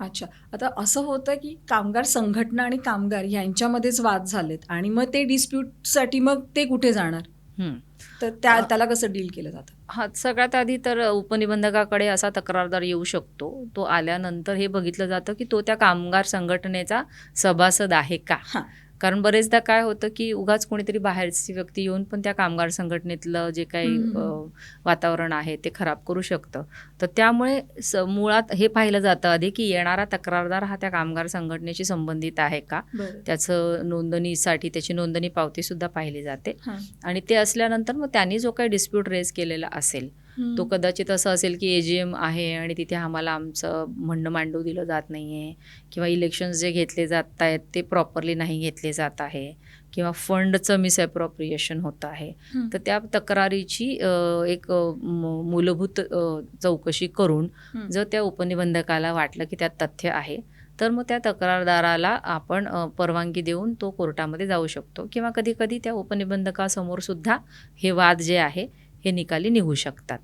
अच्छा. आता असं होतं की कामगार संघटना आणि कामगार यांच्यामध्येच वाद झालेत आणि मग ते डिस्प्यूटसाठी मग ते कुठे जाणार? हं. तर त्या त्याला कसं डील केलं जातं? हा सगळ्यात आधी तर उपनिबंधकाकडे असा तक्रारदार येऊ शकतो. तो आल्यानंतर हे बघितलं जातं की तो त्या कामगार संघटनेचा सभासद आहे का? हां. कारण बरेचदा काय होतं की उगाच कोणीतरी बाहेरची व्यक्ती येऊन पण त्या कामगार संघटनेतलं जे काही वातावरण आहे ते खराब करू शकतं. तर त्यामुळे मुळात हे पाहिलं जातं आधी की येणारा तक्रारदार हा त्या कामगार संघटनेशी संबंधित आहे का? त्याचं नोंदणीसाठी त्याची नोंदणी पावतीसुद्धा पाहिली जाते. आणि ते असल्यानंतर मग त्यांनी जो काही डिस्प्यूट रेज केलेला असेल तो कदाचित असं असेल की ए जी एम आहे आणि तिथे आम्हाला आमचं म्हणणं मांडू दिलं जात नाही आहे किंवा इलेक्शन्स जे घेतले जात आहेत ते प्रॉपरली नाही घेतले जात आहे किंवा फंडचं मिसअप्रोप्रिएशन होतं आहे. तर त्या तक्रारीची एक मूलभूत चौकशी करून. जर त्या उपनिबंधकाला वाटलं की त्यात तथ्य आहे तर मग त्या तक्रारदाराला आपण परवानगी देऊन तो कोर्टामध्ये जाऊ शकतो किंवा कधी कधी त्या उपनिबंधकासमोर सुद्धा हे वाद जे आहे हे निकाली निघू शकतात.